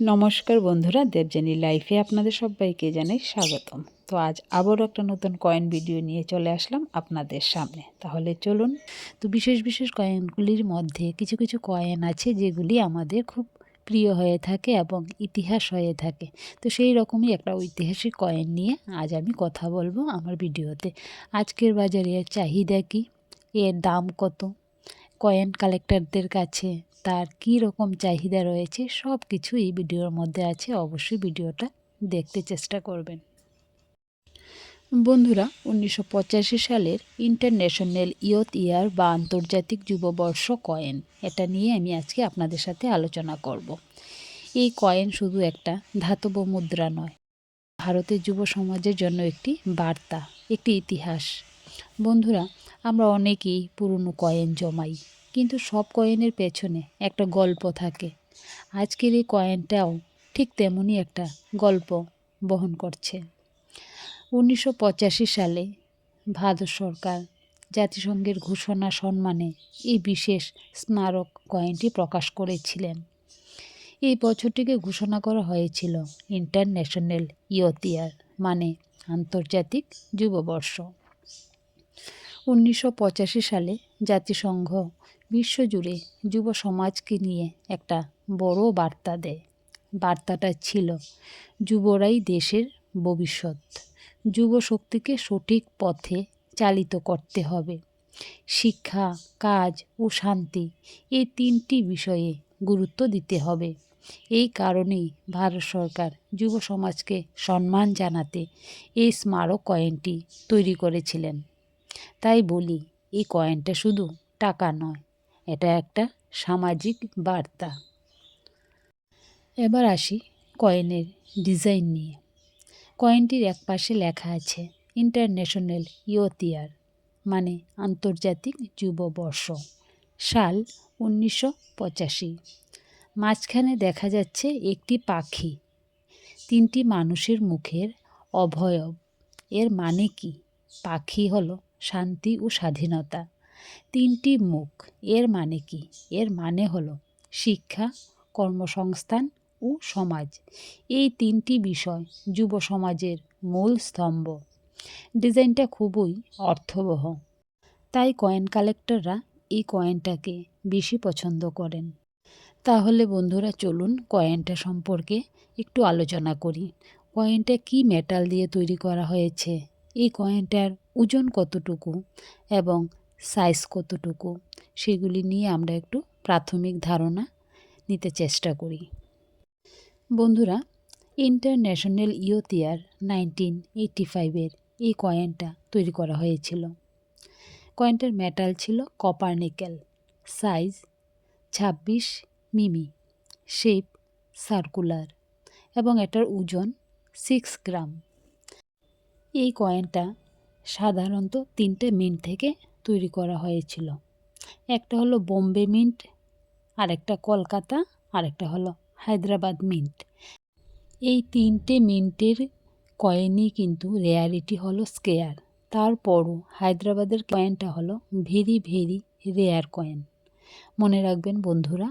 নমস্কার বন্ধুরা দেবজানি লাইফে আপনাদের সবাইকে জানাই স্বাগতম। তো আজ আবারও একটা নতুন কয়েন ভিডিও নিয়ে চলে আসলাম আপনাদের সামনে। তাহলে চলুন, তো বিশেষ বিশেষ কয়েনগুলির মধ্যে কিছু কিছু কয়েন আছে যেগুলি আমাদের খুব প্রিয় হয়ে থাকে এবং ইতিহাস হয়ে থাকে। তো সেই রকমই একটা ঐতিহাসিক কয়েন নিয়ে আজ আমি কথা বলব আমার ভিডিওতে। আজকের বাজারে এর চাহিদা কী? এর দাম কত? কয়েন কালেক্টরদের কাছে তার কী রকম চাহিদা রয়েছে, সব কিছু এই ভিডিওর মধ্যে আছে, অবশ্যই ভিডিওটা দেখতে চেষ্টা করবেন। বন্ধুরা, উনিশশো পঁচাশি সালের ইন্টারন্যাশনাল ইয়থ ইয়ার বা আন্তর্জাতিক যুববর্ষ কয়েন, এটা নিয়ে আমি আজকে আপনাদের সাথে আলোচনা করব। এই কয়েন শুধু একটা ধাতব মুদ্রা নয় ভারতের যুব সমাজের জন্য একটি বার্তা, একটি ইতিহাস। বন্ধুরা, আমরা অনেকেই পুরনো কয়েন জমাই কিন্তু সব কয়েনের পেছনে একটা গল্প থাকে। আজকের এই কয়েনটাও ঠিক তেমনই একটা গল্প বহন করছে। উনিশশো পঁচাশি সালে ভারত সরকার জাতিসংঘের ঘোষণা সম্মানে এই বিশেষ স্মারক কয়েনটি প্রকাশ করেছিলেন। এই বছরটিকে ঘোষণা করা হয়েছিল ইন্টারন্যাশনাল ইয়তিয়ার মানে আন্তর্জাতিক যুববর্ষ। উনিশশো পঁচাশি সালে জাতিসংঘ বিশ্বজুড়ে যুব সমাজকে নিয়ে একটা বড় বার্তা দেয়। বার্তাটা ছিল, যুবরাই দেশের ভবিষ্যৎ। যুব শক্তিকে সঠিক পথে চালিত করতে হবে। শিক্ষা, কাজ ও শান্তি এই তিনটি বিষয়ে গুরুত্ব দিতে হবে। এই কারণেই ভারত সরকার যুব সমাজকে সম্মান জানাতে এই স্মারক কয়েনটি তৈরি করেছিলেন। তাই বলি, এই কয়েনটা শুধু টাকা নয় এটা একটা সামাজিক বার্তা। এবার আসি কয়েনের ডিজাইন নিয়ে। কয়েনটির এক পাশে লেখা আছে, ইন্টারন্যাশনাল ইয়তিয়ার মানে আন্তর্জাতিক যুব বর্ষ সাল উনিশশো পঁচাশি। মাঝখানে দেখা যাচ্ছে একটি পাখি, তিনটি মানুষের মুখের অভয়ব। এর মানে কি? পাখি হলো শান্তি ও স্বাধীনতা। তিনটি মুখ, এর মানে কি? এর মানে হলো শিক্ষা, কর্মসংস্থান ও সমাজ। এই তিনটি বিষয় যুব সমাজের মূল স্তম্ভ। ডিজাইনটা খুবই অর্থবহ। তাই কয়েন কালেক্টররা এই কয়েনটাকে বেশি পছন্দ করেন। তাহলে বন্ধুরা চলুন কয়েনটা সম্পর্কে একটু আলোচনা করি। কয়েনটা কি মেটাল দিয়ে তৈরি করা হয়েছে? এই কয়েনটার ওজন কতটুকু? এবং সাইজ কতটুকু, সেগুলি নিয়ে আমরা একটু প্রাথমিক ধারণা নিতে চেষ্টা করি। বন্ধুরা ইন্টারন্যাশনাল ইয়ার নাইনটিন এইটটি ফাইভের এই কয়েনটা তৈরি করা হয়েছিল। কয়েনটার মেটাল ছিল কপার নিকেল সাইজ ছাব্বিশ মিমি শেপ সার্কুলার এবং এটার ওজন সিক্স গ্রাম এই কয়েনটা সাধারণত তিনটে মিন্ট থেকে তৈরি করা হয়েছিল। একটা হলো বোম্বে মিন্ট, আরেকটা কলকাতা, আরেকটা হলো হায়দ্রাবাদ মিন্ট। এই তিনটে মিন্টের কয়েনই কিন্তু রেয়ারিটি হলো স্কেয়ার। তারপরও হায়দ্রাবাদের কয়েনটা হলো ভেরি ভেরি রেয়ার কয়েন। মনে রাখবেন বন্ধুরা,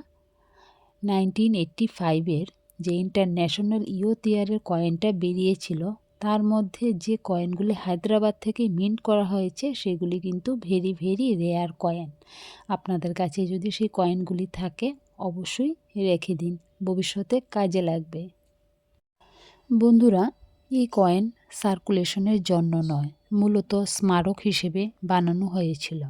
নাইনটিন এইট্টি ফাইভের যে ইন্টারন্যাশনাল ইয়থ ইয়ারের কয়েনটা বেরিয়েছিল তার মধ্যে যে কয়েনগুলি হায়দ্রাবাদ থেকে মিন্ট করা হয়েছে, সেগুলি কিন্তু ভেরি ভেরি রেয়ার কয়েন। আপনাদের কাছে যদি সেই কয়েনগুলি থাকে, অবশ্যই রেখে দিন। ভবিষ্যতে কাজে লাগবে। বন্ধুরা, এই কয়েন সার্কুলেশনের জন্য নয়, মূলত স্মারক হিসেবে বানানো হয়েছিল।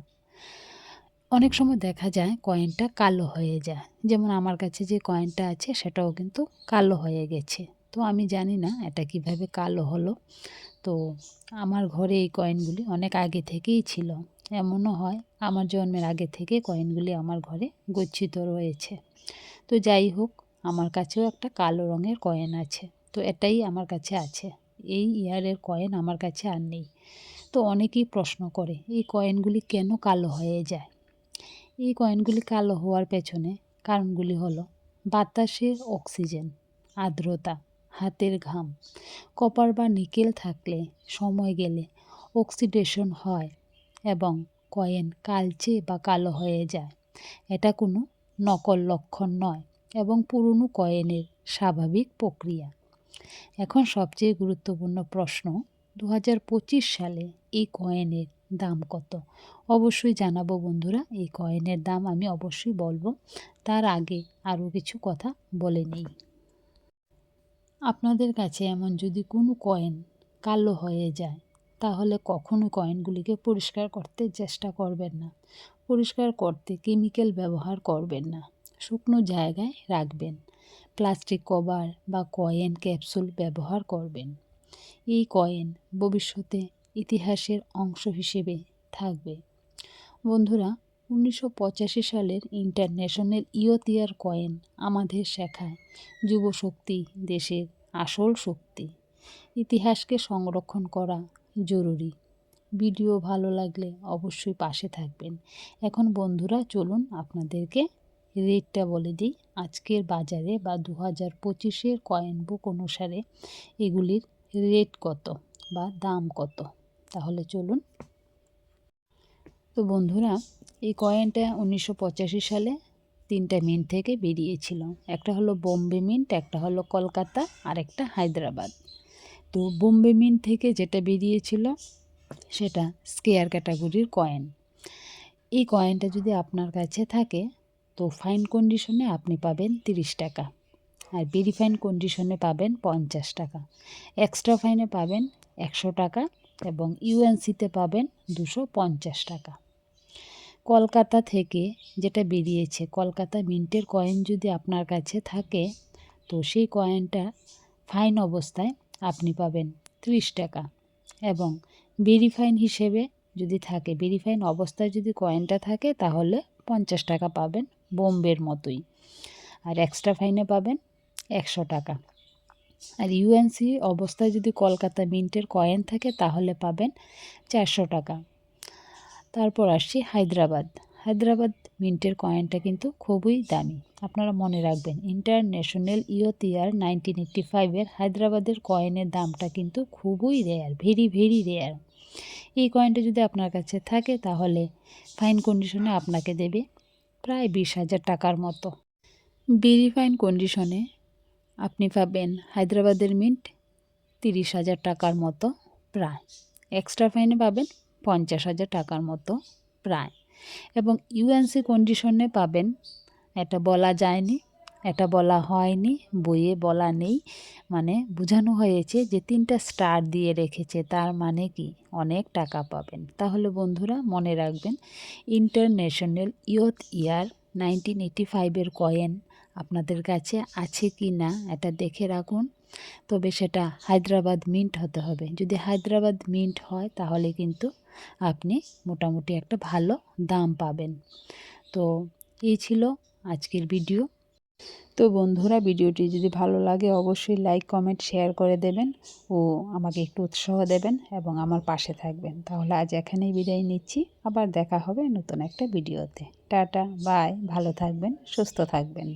অনেক সময় দেখা যায় কয়েনটা কালো হয়ে যায়। যেমন আমার কাছে যে কয়েনটা আছে, সেটাও কিন্তু কালো হয়ে গেছে। তো আমি জানি না এটা কীভাবে কালো হলো। তো আমার ঘরে এই কয়েনগুলি অনেক আগে থেকেই ছিল। এমনও হয় আমার জন্মের আগে থেকে কয়েনগুলি আমার ঘরে গচ্ছিত রয়েছে। তো যাই হোক, আমার কাছেও একটা কালো রঙের কয়েন আছে। তো এটাই আমার কাছে আছে। এই ইয়ারের কয়েন আমার কাছে আর নেই। তো অনেকেই প্রশ্ন করে, এই কয়েনগুলি কেন কালো হয়ে যায়? এই কয়েনগুলি কালো হওয়ার পেছনে কারণগুলি হলো বাতাসের অক্সিজেন, আর্দ্রতা হাতের ঘাম। কপার বা নিকেল থাকলে সময় গেলে অক্সিডেশন হয় এবং কয়েন কালচে বা কালো হয়ে যায়। এটা কোনো নকল লক্ষণ নয় এবং পুরনো কয়েনের স্বাভাবিক প্রক্রিয়া। এখন সবচেয়ে গুরুত্বপূর্ণ প্রশ্ন দু হাজার পঁচিশ সালে এই কয়েনের দাম কত? অবশ্যই জানাব বন্ধুরা, এই কয়েনের দাম আমি অবশ্যই বলব। তার আগে আরও কিছু কথা বলে নিই। আপনাদের কাছে এমন যদি কোনো কয়েন কালো হয়ে যায়, তাহলে কখনো কয়েনগুলিকে পরিষ্কার করতে চেষ্টা করবেন না। পরিষ্কার করতে কেমিক্যাল ব্যবহার করবেন না। শুকনো জায়গায় রাখবেন। প্লাস্টিক কভার বা কয়েন ক্যাপসুল ব্যবহার করবেন। এই কয়েন ভবিষ্যতে ইতিহাসের অংশ হিসেবে থাকবে। বন্ধুরা উনিশশো পঁচাশি সালের ইন্টারন্যাশনাল ইয়তিয়ার কয়েন আমাদের শেখায় যুবশক্তি দেশের আসল শক্তি। ইতিহাসকে সংরক্ষণ করা জরুরি। ভিডিও ভালো লাগলে অবশ্যই পাশে থাকবেন। এখন বন্ধুরা, চলুন আপনাদেরকে রেটটা বলে দিই। আজকের বাজারে বা দু হাজার পঁচিশের কয়েন বুক অনুসারে এগুলির রেট কত বা দাম কত? তাহলে চলুন তো বন্ধুরা, এই কয়েনটা উনিশশো পঁচাশি সালে তিনটা মিন্ট থেকে বেরিয়েছিল। একটা হলো বোম্বে মিন্ট একটা হলো কলকাতা, আর একটা হায়দ্রাবাদ। তো বোম্বে মিন্ট থেকে যেটা বেরিয়েছিল, সেটা স্কেয়ার ক্যাটাগরির কয়েন এই কয়েনটা যদি আপনার কাছে থাকে, তো ফাইন কন্ডিশনে আপনি পাবেন তিরিশ টাকা, আর ভেরি ফাইন কন্ডিশনে পাবেন পঞ্চাশ টাকা। এক্সট্রা ফাইনে পাবেন একশো টাকা, এবং ইউএনসিতে পাবেন দুশো পঞ্চাশ টাকা। কলকাতা থেকে যেটা বেরিয়েছে, কলকাতা মিন্টের কয়েন যদি আপনার কাছে থাকে, তো সেই কয়েনটা ফাইন অবস্থায় আপনি পাবেন ত্রিশ টাকা। এবং ভেরিফাইন হিসেবে যদি থাকে ভেরিফাইন অবস্থায় যদি কয়েনটা থাকে, তাহলে পঞ্চাশ টাকা পাবেন বোম্বের মতোই। আর এক্সট্রা ফাইনে পাবেন একশো টাকা। আর ইউএনসি অবস্থায় যদি কলকাতা মিন্টের কয়েন থাকে, তাহলে পাবেন চারশো টাকা। তারপর আসছি হায়দ্রাবাদ। হায়দ্রাবাদ মিন্টের কয়েনটা কিন্তু খুবই দামি। আপনারা মনে রাখবেন, ইন্টারন্যাশনাল ইয়তিয়ার নাইনটিন এইট্টি ফাইভের হায়দ্রাবাদের কয়েনের দামটা কিন্তু খুবই রেয়ার ভেরি ভেরি রেয়ার এই কয়েনটা যদি আপনার কাছে থাকে, তাহলে ফাইন কন্ডিশনে আপনাকে দেবে প্রায় বিশ হাজার টাকার মতো। ভেরি ফাইন কন্ডিশনে আপনি পাবেন হায়দ্রাবাদের মিন্ট তিরিশ হাজার টাকার মতো প্রায়। এক্সট্রা ফাইনে পাবেন পঞ্চাশ হাজার টাকার মতো প্রায়। এবং ইউএনসি কন্ডিশনে পাবেন, এটা বলা যায়নি, এটা বলা হয়নি, বইয়ে বলা নেই মানে বোঝানো হয়েছে যে তিনটা স্টার দিয়ে রেখেছে, তার মানে কি? অনেক টাকা পাবেন। তাহলে বন্ধুরা মনে রাখবেন international youth year nineteen eighty ফাইভের কয়েন আপনাদের কাছে আছে কি না এটা দেখে রাখুন। তবে সেটা হায়দ্রাবাদ মিন্ট হতে হবে। যদি হায়দ্রাবাদ মিন্ট হয়, তাহলে কিন্তু আপনি মোটামুটি একটা ভালো দাম পাবেন। তো এই ছিল আজকের ভিডিও তো বন্ধুরা ভিডিওটি যদি ভালো লাগে, অবশ্যই লাইক কমেন্ট শেয়ার করে দেবেন ও আমাকে একটু উৎসাহ দেবেন এবং আমার পাশে থাকবেন। তাহলে আজ এখানেই বিদায় নিচ্ছি। আবার দেখা হবে নতুন একটা ভিডিওতে টাটা বাই ভালো থাকবেন, সুস্থ থাকবেন।